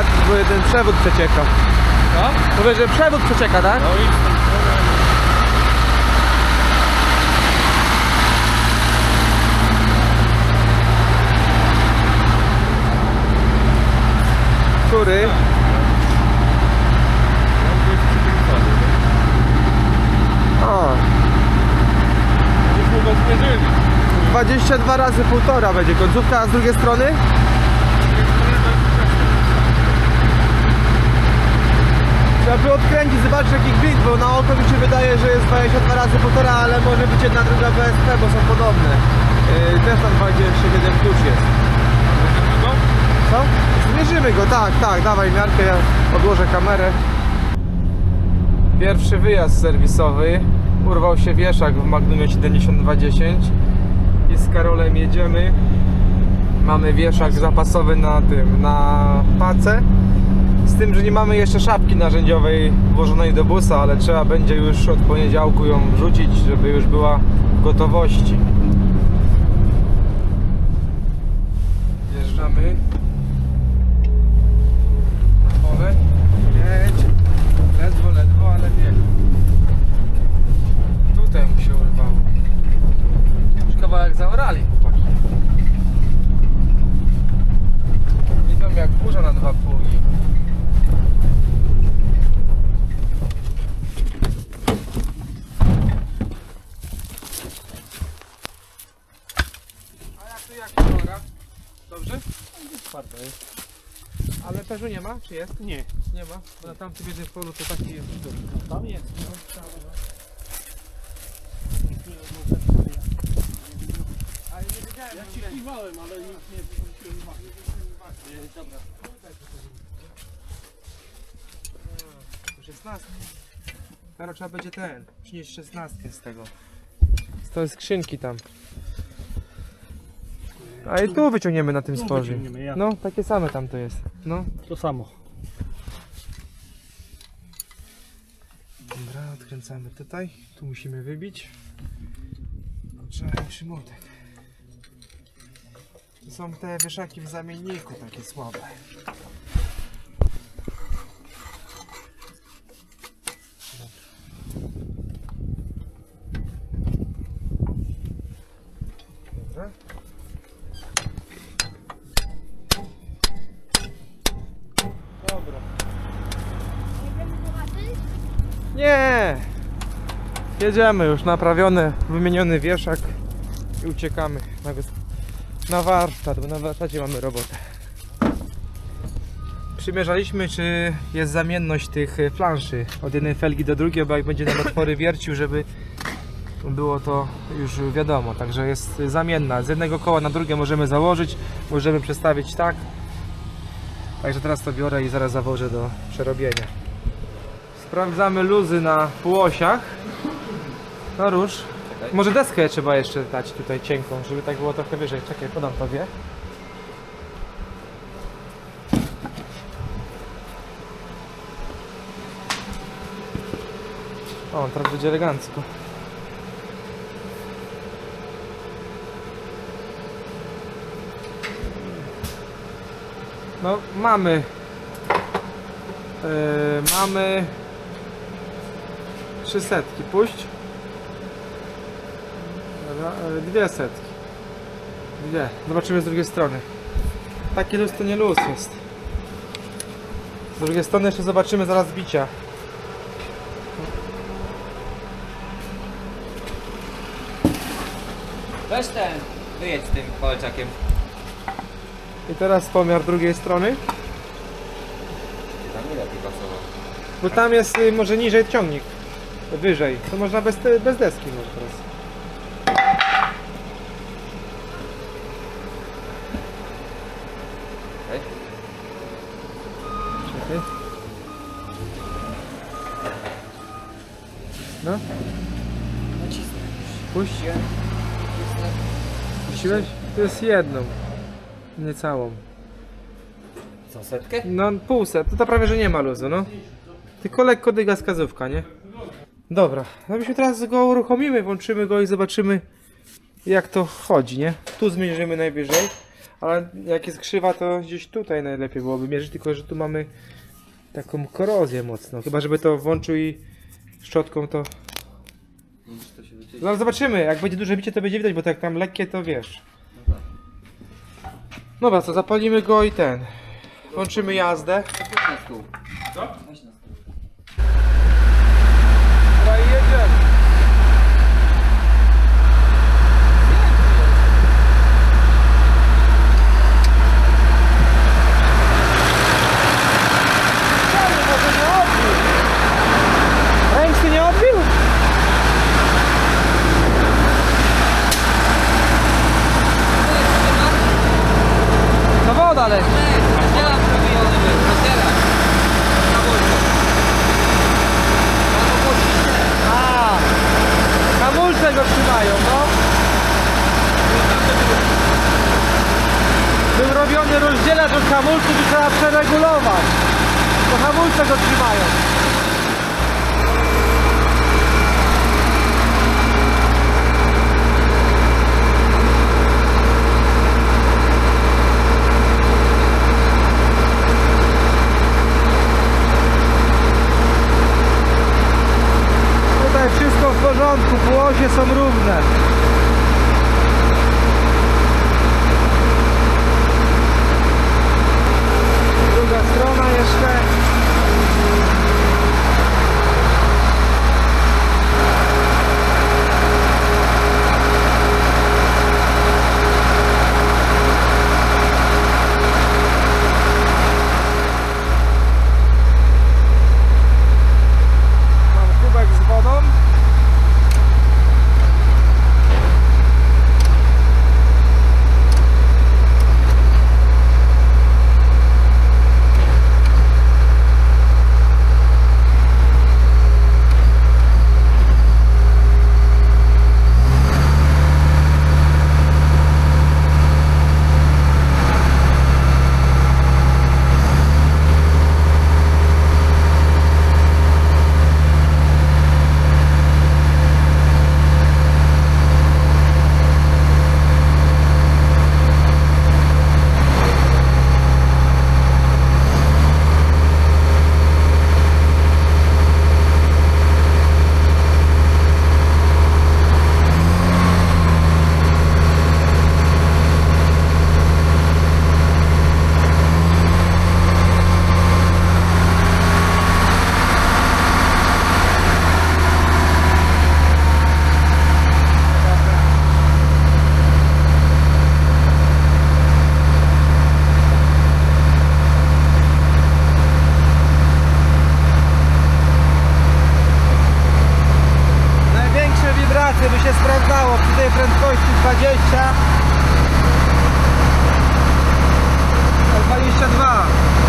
zobaczyć, bo jeden przewód przecieka. Co? Mówię, że przewód przecieka, tak? No idź tam. Który? O, go zmierzyli. 22 razy półtora będzie końcówka, a z drugiej strony? Trzeba by odkręcić, zobaczyć jaki gwint, bo na oko mi się wydaje, że jest 22 razy półtora, ale może być jedna druga BSP, bo są podobne. Yy, też tam 21 klucz jest. Co? Zmierzymy go, tak, tak, dawaj miarkę, ja odłożę kamerę. Pierwszy wyjazd serwisowy. Urwał się wieszak w Magnumie 7210 i z Karolem jedziemy. Mamy wieszak zapasowy na tym, na pace. Tym, że nie mamy jeszcze szapki narzędziowej włożonej do busa, ale trzeba będzie już od poniedziałku ją wrzucić, żeby już była w gotowości. Wjeżdżamy na pole. Jedź. Ledwo, ledwo, ale bieg. Tutaj się urwało. Już kawałek zaorali chłopaki. Idą jak burza na dwa pługi. A jak tu jak droga? Dobrze? Twardo jest. Peżu nie ma? Czy jest? Nie. Nie ma. Bo na tamtym jednym polu to taki jest. No tam jest. No, tam, no. Ale nie wiedziałem. Ja ci kiwałem, ale nikt nie zwrócił uwagi. Nie, Dobra. 16. Teraz trzeba będzie ten, przynieść 16 z tego. Z tej skrzynki tam. A i tu wyciągniemy na tym Tu sporze. wyciągniemy, ja. No, takie same tam to jest. No. To samo. Dobra, odkręcamy tutaj. Tu musimy wybić. No, Trzeba młotek. To są te wieszaki w zamienniku, takie słabe. Dobra. Dobra. Nie! Jedziemy już, naprawiony, wymieniony wieszak i uciekamy na, na warsztat, bo na warsztacie mamy robotę. Przymierzaliśmy, czy jest zamienność tych e, planszy od jednej felgi do drugiej, bo jak będzie nam otwory wiercił, żeby było to już wiadomo. Także jest zamienna. Z jednego koła na drugie możemy założyć, możemy przestawić tak. Także teraz to biorę i zaraz zawożę do przerobienia. Sprawdzamy luzy na półosiach. No rusz. Może deskę trzeba jeszcze dać tutaj cienką, żeby tak było trochę wyżej. Czekaj, podam tobie. O, teraz będzie elegancko. No, mamy. Yy, mamy. Trzy setki, puść. Yy, dwie setki. Dwie. Zobaczymy z drugiej strony. Taki luz to nie luz jest. Z drugiej strony jeszcze zobaczymy zaraz bicia. Weź ten, wyjedź z tym kolczakiem. I teraz pomiar drugiej strony. Tam nie lepiej pasował. Bo tam jest y, może niżej ciągnik. Wyżej. To można bez, te- bez deski może teraz. To jest jedną. Niecałą. Co, setkę? No pół set, to, to prawie, że nie ma luzu, no. Tylko lekko dyga skazówka, nie? Dobra, no byśmy teraz go uruchomimy, włączymy go i zobaczymy jak to chodzi, nie? Tu zmierzymy najwyżej, ale jak jest krzywa to gdzieś tutaj najlepiej byłoby mierzyć, tylko że tu mamy taką korozję mocno. Chyba żeby to włączył i szczotką to... No, zobaczymy, jak będzie duże bicie to będzie widać, bo tak tam lekkie to wiesz. Dobra, co, zapalimy go i ten. Włączymy jazdę. Co? faktycznie by się sprawdzało przy tej prędkości 20 22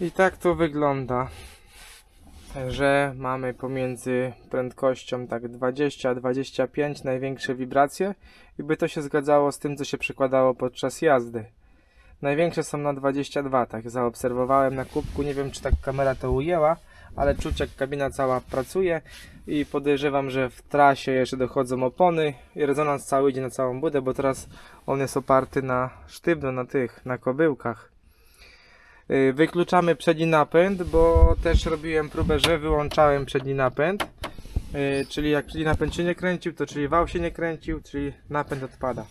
I tak to wygląda, że mamy pomiędzy prędkością tak 20 a 25 największe wibracje i by to się zgadzało z tym, co się przekładało podczas jazdy. Największe są na 22, tak zaobserwowałem na kubku, nie wiem czy tak kamera to ujęła, ale czuć jak kabina cała pracuje i podejrzewam, że w trasie jeszcze dochodzą opony i rezonans cały idzie na całą budę, bo teraz on jest oparty na sztywno, na tych, na kobyłkach. Yy, Wykluczamy przedni napęd, bo też robiłem próbę, że wyłączałem przedni napęd. Yy, czyli jak przedni napęd się nie kręcił, to czyli wał się nie kręcił, czyli napęd odpada.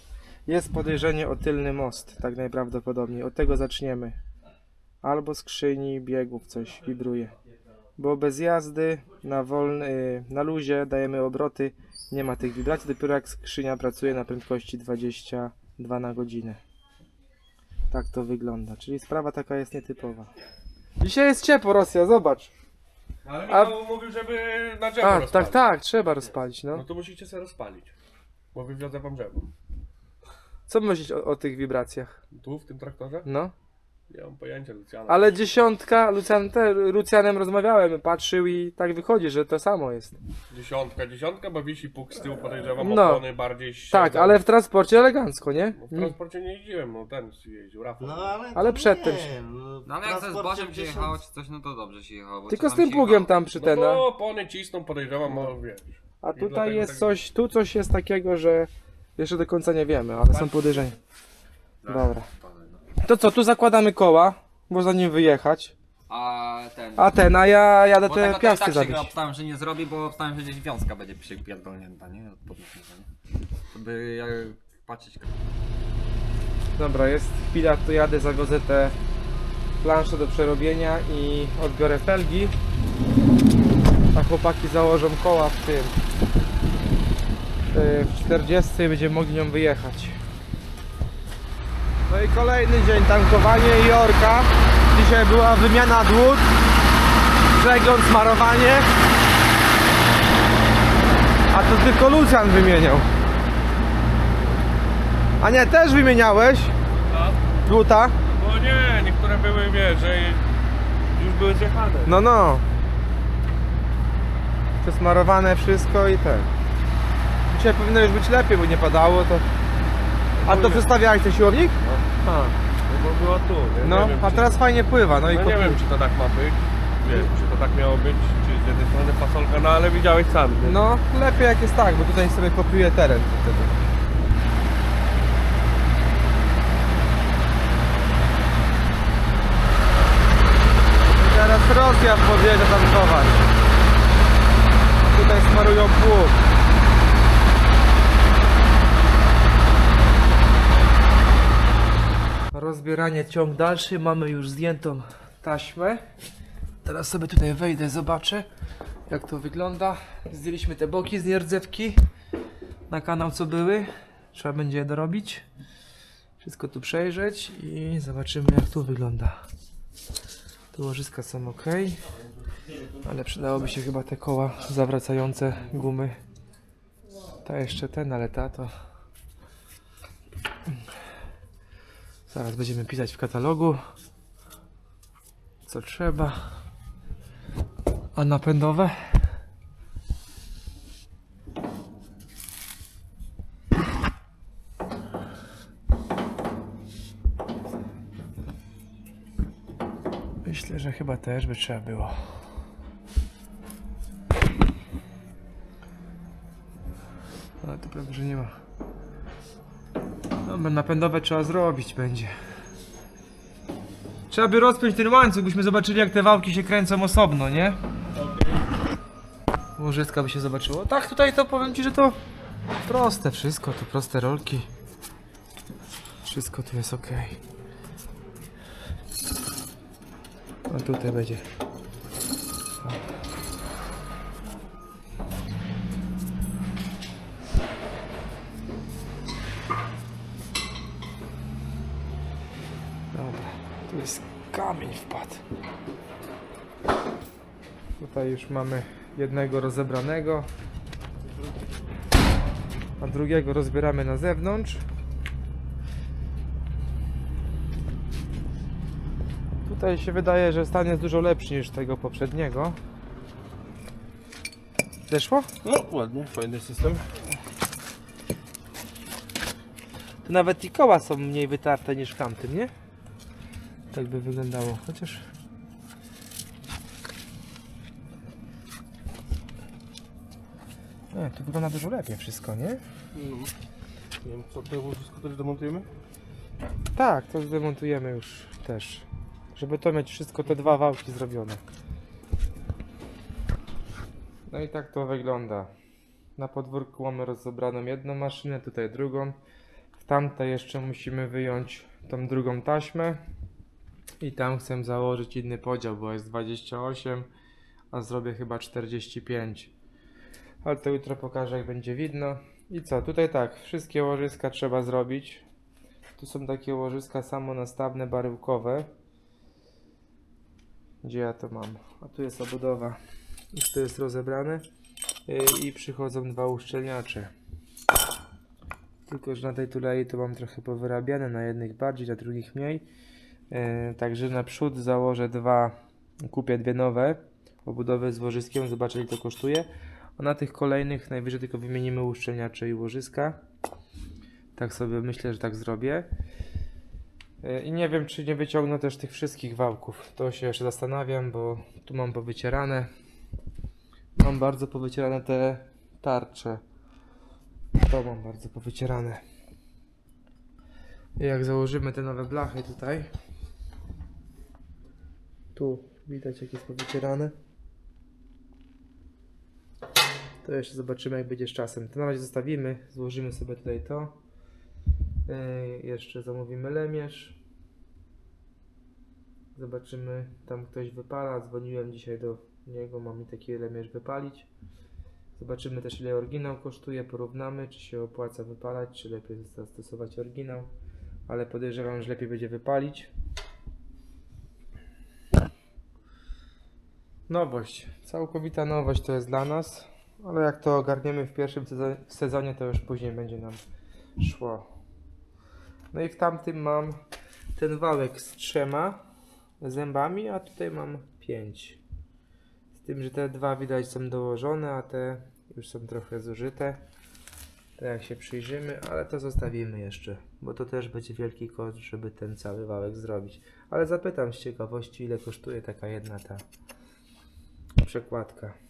Jest podejrzenie o tylny most, tak najprawdopodobniej. Od tego zaczniemy. Albo skrzyni biegów coś wibruje. Bo bez jazdy na wolny, yy, na luzie dajemy obroty, nie ma tych wibracji, dopiero jak skrzynia pracuje na prędkości 22 na godzinę. Tak to wygląda, czyli sprawa taka jest nietypowa. Dzisiaj jest ciepło, Rosja, zobacz. Ale A- Michał mówił, żeby na drzewo A, tak, rozpalić. tak, trzeba rozpalić, No no. to musicie sobie rozpalić. Bo wywiozę wam drzewo. Co myślisz o, o tych wibracjach? Tu, w tym traktorze? No. Nie mam pojęcia, Luciana. Ale dziesiątka, Lucian, te, Lucjanem rozmawiałem, patrzył i tak wychodzi, że to samo jest. Dziesiątka, dziesiątka, bo wisi puk z tyłu, podejrzewam, No. opony bardziej Tak, siedzą. ale w transporcie elegancko, nie? No, w transporcie nie jeździłem, no ten jeździł, Rafał. No ale, Ale to przedtem nie, się- no, No ale jak ze zbożem się jechało czy coś, no to dobrze się jechało. bo Tylko z czasami tym się pługiem jechało. tam przy No ten. to No. opony cisną, podejrzewam, no wiesz. A I tutaj dlatego jest tak- coś, tu coś jest takiego, że jeszcze do końca nie wiemy, ale są podejrzenia. Dobra. To co, tu zakładamy koła, można nim wyjechać. A ten... A ten, a ja jadę bo te tego to i piasty tak się zabić. obstałem, że nie zrobi, bo obstałem, że gdzieś wiązka będzie przypierdolnięta, nie? Od? To by jak patrzeć... Dobra, jest chwila, to jadę, zawiozę te plansze do przerobienia i odbiorę felgi. A chłopaki założą koła w tym. yy, W 40 i będziemy mogli nią wyjechać. No i kolejny dzień, tankowanie i orka. Dzisiaj była wymiana dłut, przegląd, smarowanie. A to tylko Lucian wymieniał. A nie, też wymieniałeś? A? Dłuta? No nie, niektóre były, wiesz, że już były zjechane. No, no. Przesmarowane wszystko i tak. Dzisiaj powinno już być lepiej, bo nie padało to. A to przestawiałeś ten siłownik? A. No bo było tu, nie? No, nie wiem, a czy- teraz fajnie pływa, no i No po nie wiem, czy to tak ma być. Wiesz, czy to tak miało być, czy z jednej strony fasolka, no ale widziałeś sam. nie? No, lepiej jak jest tak, bo tutaj sobie kopiuje teren wtedy. I teraz Rosja podjedzie tankować. Tutaj smarują pług. Rozbieranie ciąg dalszy, mamy już zdjętą taśmę. Teraz sobie tutaj wejdę, zobaczę jak to wygląda. Zdjęliśmy te boki z nierdzewki na kanał co były. Trzeba będzie je dorobić. Wszystko tu przejrzeć i zobaczymy jak tu wygląda. Tu łożyska są ok. Ale przydałoby się chyba te koła zawracające gumy. Ta jeszcze ten, ale ta to... Zaraz będziemy pisać w katalogu. Co trzeba. A napędowe? Myślę, że chyba też by trzeba było. Ale to prawie, że nie ma. Dobra, napędowe trzeba zrobić będzie. Trzeba by rozpiąć ten łańcuch, byśmy zobaczyli jak te wałki się kręcą osobno, nie? Łożyska by się zobaczyło. Tak, tutaj to powiem Ci, że to proste wszystko, to proste rolki. Wszystko tu jest ok. A tutaj będzie. Tutaj już mamy jednego rozebranego, a drugiego rozbieramy na zewnątrz. Tutaj się wydaje, że stan jest dużo lepszy niż tego poprzedniego. Zeszło? No ładnie, fajny system. Tu nawet i koła są mniej wytarte niż w tamtym, nie? Tak by wyglądało, chociaż... Nie, tu wygląda dużo lepiej wszystko, nie? Nie wiem, co to wszystko też demontujemy? Tak, to zdemontujemy już też. Żeby to mieć wszystko te dwa wałki zrobione. No i tak to wygląda. Na podwórku mamy rozebraną jedną maszynę, tutaj drugą. W tamtej jeszcze musimy wyjąć tą drugą taśmę. I tam chcę założyć inny podział, bo jest 28, a zrobię chyba 45. Ale to jutro pokażę jak będzie widno. I co, tutaj tak, wszystkie łożyska trzeba zrobić. Tu są takie łożyska samonastawne, baryłkowe. Gdzie ja to mam? A tu jest obudowa. Już to jest rozebrane. Yy, I przychodzą dwa uszczelniacze. Tylko, że na tej tulei to mam trochę powyrabiane, na jednych bardziej, na drugich mniej. Yy, Także naprzód założę dwa, kupię dwie nowe obudowy z łożyskiem, zobaczę ile to kosztuje. A na tych kolejnych najwyżej tylko wymienimy uszczelniacze i łożyska. Tak sobie myślę, że tak zrobię. E, I nie wiem, czy nie wyciągnę też tych wszystkich wałków. To się jeszcze zastanawiam, bo tu mam powycierane. Mam bardzo powycierane te tarcze. To mam bardzo powycierane. I jak założymy te nowe blachy tutaj. Tu widać jak jest powycierane. To jeszcze zobaczymy jak będzie z czasem. To na razie zostawimy. Złożymy sobie tutaj to. Yy, jeszcze zamówimy lemierz. Zobaczymy, tam ktoś wypala. Dzwoniłem dzisiaj do niego, mam mi taki lemierz wypalić. Zobaczymy też ile oryginał kosztuje, porównamy czy się opłaca wypalać, czy lepiej zastosować oryginał. Ale podejrzewam, że lepiej będzie wypalić. Nowość, całkowita nowość to jest dla nas, ale jak to ogarniemy w pierwszym sezo- sezonie, to już później będzie nam szło. No i w tamtym mam ten wałek z trzema zębami, a tutaj mam pięć. Z tym, że te dwa widać są dołożone, a te już są trochę zużyte. To jak się przyjrzymy, ale to zostawimy jeszcze, bo to też będzie wielki koszt, żeby ten cały wałek zrobić. Ale zapytam z ciekawości, ile kosztuje taka jedna ta przekładka.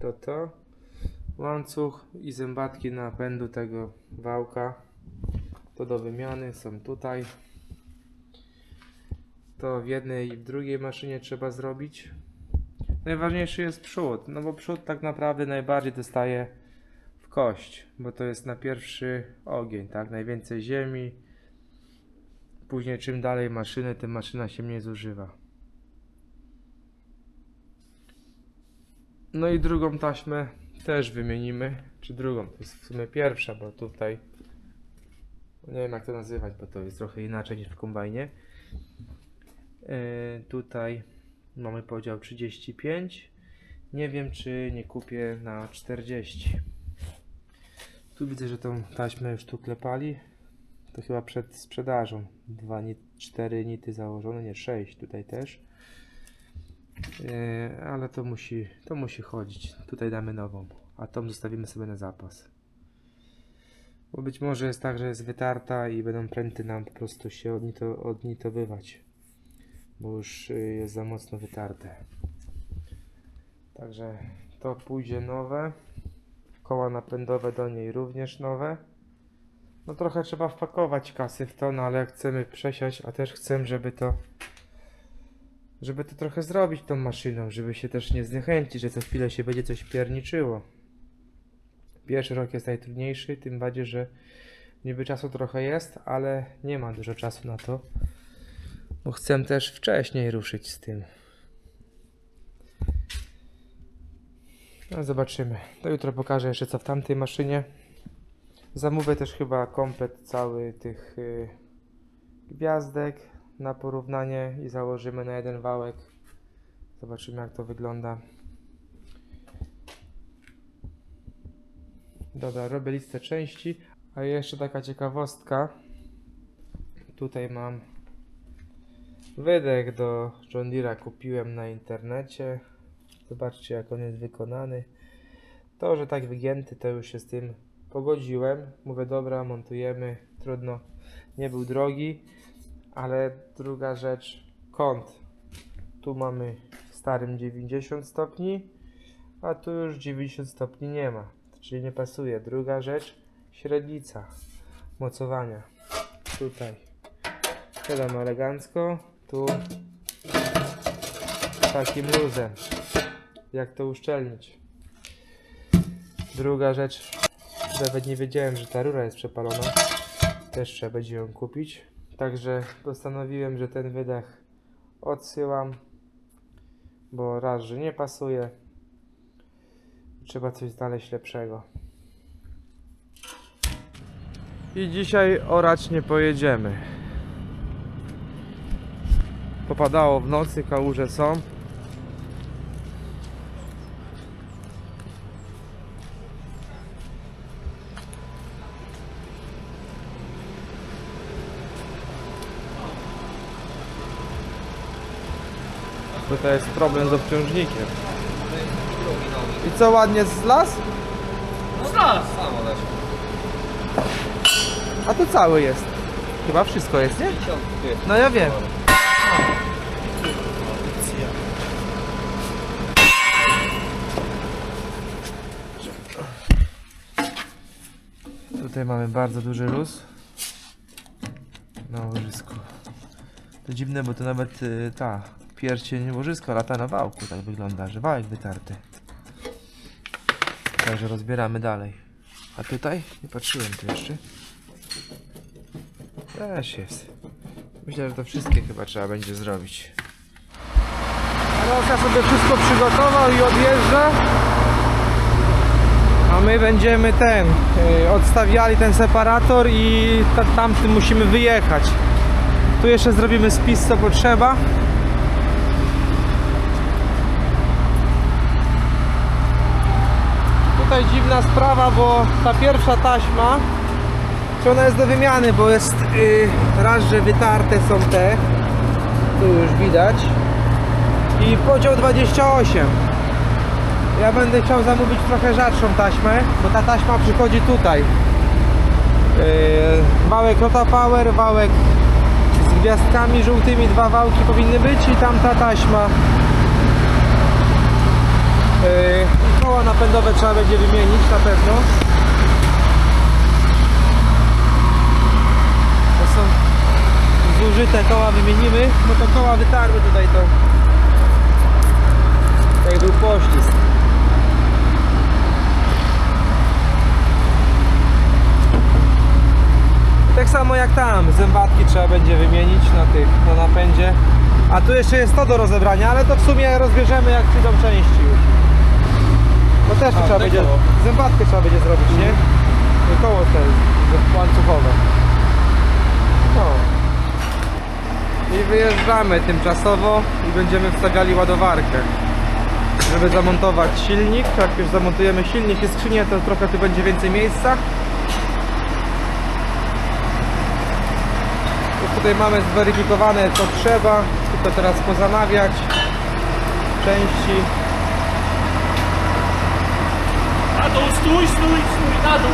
To to. Łańcuch i zębatki napędu tego wałka. To do wymiany są tutaj. To w jednej i w drugiej maszynie trzeba zrobić. Najważniejszy jest przód, no bo przód tak naprawdę najbardziej dostaje w kość, bo to jest na pierwszy ogień, tak? Najwięcej ziemi. Później czym dalej maszyny, tym maszyna się mniej zużywa. No i drugą taśmę też wymienimy. Czy drugą? To jest w sumie pierwsza, bo tutaj nie wiem jak to nazywać, bo to jest trochę inaczej niż w kombajnie. Yy, tutaj mamy podział 35. Nie wiem czy nie kupię na 40. Tu widzę, że tą taśmę już tu klepali. To chyba przed sprzedażą. Dwa, nit, cztery nity założone, nie 6 tutaj też. Yy, ale to musi, to musi chodzić. Tutaj damy nową, a tą zostawimy sobie na zapas. Bo być może jest tak, że jest wytarta i będą pręty nam po prostu się odnito, odnitowywać. Bo już y, jest za mocno wytarte. Także to pójdzie nowe. Koła napędowe do niej również nowe. No trochę trzeba wpakować kasy w to, no ale chcemy przesiać, a też chcę, żeby to żeby to trochę zrobić tą maszyną, żeby się też nie zniechęcić, że co chwilę się będzie coś pierniczyło. Pierwszy rok jest najtrudniejszy, tym bardziej, że niby czasu trochę jest, ale nie ma dużo czasu na to, bo chcę też wcześniej ruszyć z tym. No zobaczymy. To jutro pokażę jeszcze co w tamtej maszynie. Zamówię też chyba komplet cały tych y, gwiazdek na porównanie i założymy na jeden wałek. Zobaczymy jak to wygląda. Dobra, robię listę części. A jeszcze taka ciekawostka. Tutaj mam wydech do John Deere'a kupiłem na internecie. Zobaczcie jak on jest wykonany. To, że tak wygięty, to już się z tym pogodziłem. Mówię, dobra, montujemy. Trudno, nie był drogi. Ale druga rzecz, kąt. Tu mamy w starym 90 stopni, a tu już 90 stopni nie ma, czyli nie pasuje. Druga rzecz, średnica mocowania. Tutaj siadam elegancko, tu takim luzem. Jak to uszczelnić? Druga rzecz, nawet nie wiedziałem, że ta rura jest przepalona. Też trzeba będzie ją kupić. Także postanowiłem, że ten wydech odsyłam, bo raz, że nie pasuje. Trzeba coś znaleźć lepszego. I dzisiaj orać nie pojedziemy. Popadało w nocy, kałuże są. Tutaj jest problem z obciążnikiem. I co ładnie z las? No tak, samo też. A to cały jest. Chyba wszystko jest, nie? No ja wiem. Tutaj mamy bardzo duży luz na łożysku. To dziwne, bo to nawet y, ta pierścień łożyska lata na wałku, tak wygląda, że wałek wytarty. Także rozbieramy dalej. A tutaj? Nie patrzyłem tu jeszcze. Też jest. Myślę, że to wszystkie chyba trzeba będzie zrobić. Rosa sobie wszystko przygotował i odjeżdża. A my będziemy ten, y, odstawiali ten separator i ta, tamtym musimy wyjechać. Tu jeszcze zrobimy spis co potrzeba. Tutaj dziwna sprawa, bo ta pierwsza taśma czy ona jest do wymiany, bo jest yy, raz, że wytarte są te, tu już widać i podział 28 ja będę chciał zamówić trochę rzadszą taśmę, bo ta taśma przychodzi tutaj. Yy, wałek Rota Power, wałek z gwiazdkami żółtymi, dwa wałki powinny być i tamta taśma. Yy, koła napędowe trzeba będzie wymienić na pewno To są zużyte koła wymienimy, bo to koła wytarły tutaj to jak był poślizg. Tak samo jak tam, zębatki trzeba będzie wymienić na tych, na napędzie. A tu jeszcze jest to do rozebrania, ale to w sumie rozbierzemy jak przyjdą części już. To też tu A, trzeba te będzie, koło. zębatkę trzeba będzie zrobić, nie? Koło te łańcuchowe. No. I wyjeżdżamy tymczasowo i będziemy wstawiali ładowarkę. Żeby zamontować silnik. Jak już zamontujemy silnik i skrzynię, to trochę tu będzie więcej miejsca. Tutaj mamy zweryfikowane co trzeba. Tylko teraz pozamawiać części. Na dół, stój, stój, stój, na dół.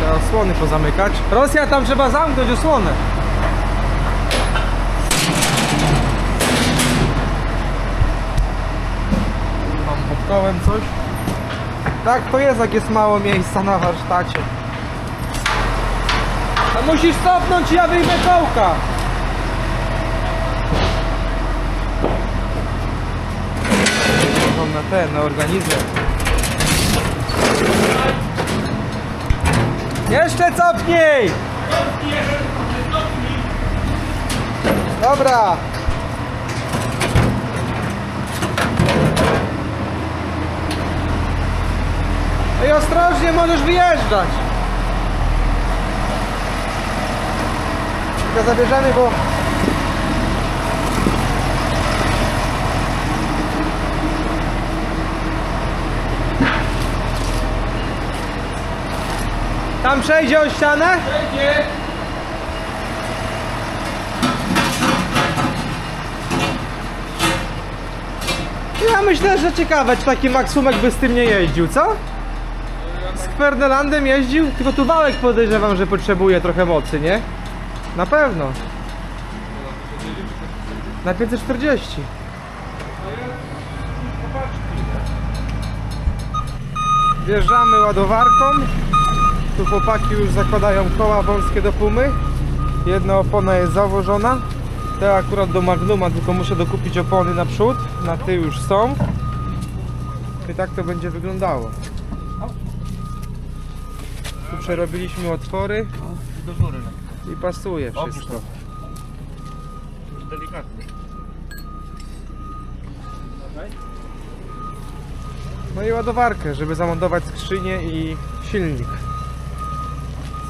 Te osłony pozamykać. Rosja tam trzeba zamknąć osłonę. Mam pod kołem coś. Tak to jest jak jest mało miejsca na warsztacie. A musisz cofnąć i ja wyjmę kołka. Na ten, na organizm. Jeszcze cofnij! Dobra. I ostrożnie możesz wyjeżdżać. Tylko zabierzemy, bo tam przejdzie o ścianę? Nie. Ja myślę, że ciekawe, czy taki Maksumek by z tym nie jeździł, co? Z Fernelandem jeździł? Tylko tu wałek podejrzewam, że potrzebuje trochę mocy, nie? Na pewno. Na 540. Wjeżdżamy ładowarką. Tu chłopaki już zakładają koła wąskie do pumy. Jedna opona jest założona. Te akurat do Magnuma, tylko muszę dokupić opony na przód. Na tył już są. I tak to będzie wyglądało. Tu przerobiliśmy otwory Do góry. i pasuje wszystko. Delikatnie. No i ładowarkę, żeby zamontować skrzynię i silnik.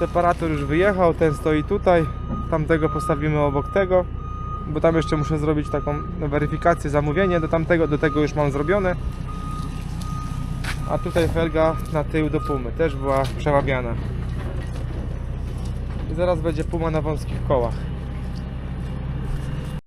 Separator już wyjechał, ten stoi tutaj. Tamtego postawimy obok tego, bo tam jeszcze muszę zrobić taką weryfikację, zamówienie do tamtego, do tego już mam zrobione. A tutaj felga na tył do pumy, też była przełabiana. I zaraz będzie puma na wąskich kołach.